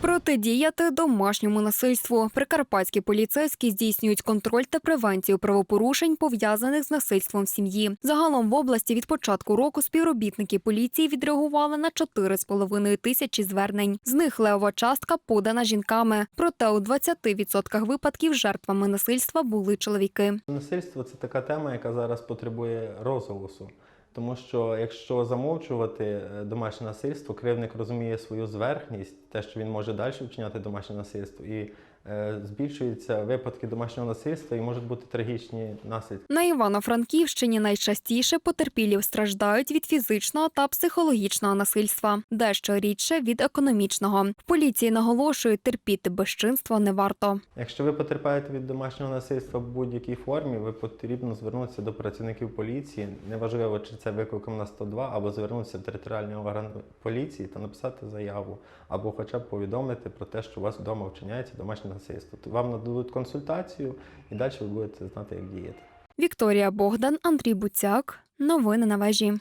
Протидіяти домашньому насильству. Прикарпатські поліцейські здійснюють контроль та превенцію правопорушень, пов'язаних з насильством сім'ї. Загалом в області від початку року співробітники поліції відреагували на 4,5 тисячі звернень. З них левова частка подана жінками. Проте у 20% випадків жертвами насильства були чоловіки. Насильство це така тема, яка зараз потребує розголосу. Тому що якщо замовчувати е, домашнє насильство, кривник розуміє свою зверхність, те, що він може далі вчиняти домашнє насильство, і е, збільшуються випадки домашнього насильства і можуть бути трагічні наслідки. На Івано-Франківщині найчастіше потерпілі страждають від фізичного та психологічного насильства, дещо рідше від економічного. В поліції наголошують, терпіти безчинство не варто. Якщо ви потерпаєте від домашнього насильства в будь-якій формі, ви потрібно звернутися до працівників поліції. Неважливо, чи це викликом на 102, або звернутися в територіальний орган поліції та написати заяву, або хоча б повідомити про те, що у вас вдома вчиняється домашнє насильство. То Вам нададуть консультацію, і далі ви будете знати, як діяти. Вікторія Богдан, Андрій Буцяк. Новини на вежі.